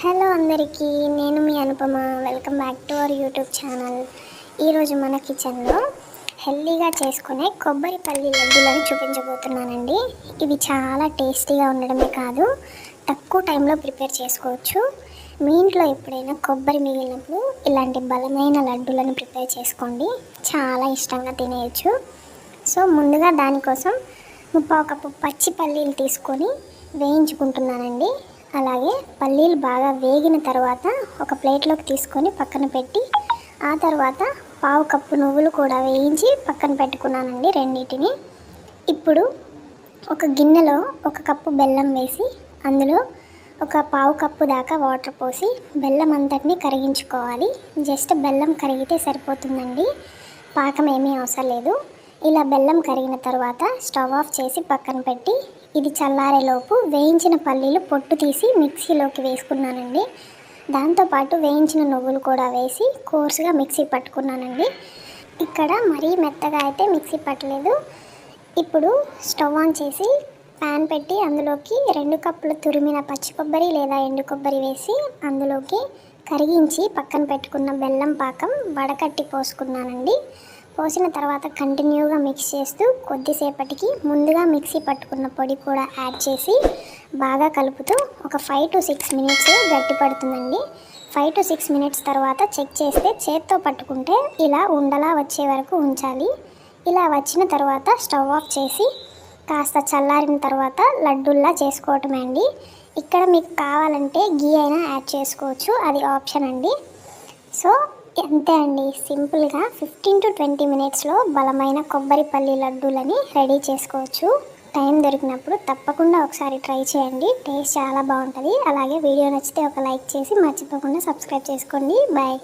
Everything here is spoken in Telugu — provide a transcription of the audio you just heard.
హలో అందరికీ నేను మీ Anupama. Welcome back to our YouTube channel ఈరోజు మన కిచెన్లో హెల్దీగా చేసుకునే కొబ్బరి పల్లి లడ్డూలను చూపించబోతున్నానండి. ఇవి చాలా టేస్టీగా ఉండడమే కాదు తక్కువ టైంలో ప్రిపేర్ చేసుకోవచ్చు. మీ ఇంట్లో ఎప్పుడైనా కొబ్బరి మిగిలినప్పుడు ఇలాంటి బలమైన లడ్డూలను ప్రిపేర్ చేసుకోండి. చాలా ఇష్టంగా తినేయచ్చు. సో ముందుగా దానికోసం ముప్పావు కప్పు పచ్చి పల్లీలు తీసుకొని వేయించుకుంటున్నానండి. అలాగే పల్లీలు బాగా వేగిన తర్వాత ఒక ప్లేట్లోకి తీసుకొని పక్కన పెట్టి ఆ తర్వాత పావు కప్పు నువ్వులు కూడా వేయించి పక్కన పెట్టుకున్నానండి రెండింటిని. ఇప్పుడు ఒక గిన్నెలో ఒక కప్పు బెల్లం వేసి అందులో ఒక పావు కప్పు దాకా వాటర్ పోసి బెల్లం అంతటిని కరిగించుకోవాలి. జస్ట్ బెల్లం కరిగితే సరిపోతుందండి. పాకం ఏమీ అవసరం లేదు. ఇలా బెల్లం కరిగిన తర్వాత స్టవ్ ఆఫ్ చేసి పక్కన పెట్టి ఇది చల్లారేలోపు వేయించిన పల్లీలు పొట్టు తీసి మిక్సీలోకి వేసుకున్నానండి. దాంతోపాటు వేయించిన నువ్వులు కూడా వేసి కోర్సుగా మిక్సీ పట్టుకున్నానండి. ఇక్కడ మరీ మెత్తగా అయితే మిక్సీ పట్టలేదు. ఇప్పుడు స్టవ్ ఆన్ చేసి ప్యాన్ పెట్టి అందులోకి రెండు కప్పులు తురిమిన పచ్చి కొబ్బరి లేదా ఎండు కొబ్బరి వేసి అందులోకి కరిగించి పక్కన పెట్టుకున్న బెల్లం పాకం వడకట్టి పోసుకున్నానండి. పోసిన తర్వాత కంటిన్యూగా మిక్స్ చేస్తూ కొద్దిసేపటికి ముందుగా మిక్సీ పట్టుకున్న పొడి కూడా యాడ్ చేసి బాగా కలుపుతూ ఒక ఫైవ్ టు సిక్స్ మినిట్స్ గట్టి పడుతుందండి. ఫైవ్ టు సిక్స్ మినిట్స్ తర్వాత చెక్ చేస్తే చేత్తో పట్టుకుంటే ఇలా ఉండలా వచ్చే వరకు ఉంచాలి. ఇలా వచ్చిన తర్వాత స్టవ్ ఆఫ్ చేసి కాస్త చల్లారిన తర్వాత లడ్డూల్లా చేసుకోవటమే అండి. ఇక్కడ మీకు కావాలంటే గీ అయినా యాడ్ చేసుకోవచ్చు. అది ఆప్షన్ అండి. సో అంతే అండి. సింపుల్గా ఫిఫ్టీన్ టు ట్వంటీ మినిట్స్లో బలమైన కొబ్బరి పల్లి లడ్డూలని రెడీ చేసుకోవచ్చు. టైం దొరికినప్పుడు తప్పకుండా ఒకసారి ట్రై చేయండి. టేస్ట్ చాలా బాగుంటుంది. అలాగే వీడియో నచ్చితే ఒక లైక్ చేసి మర్చిపోకుండా సబ్స్క్రైబ్ చేసుకోండి. బాయ్.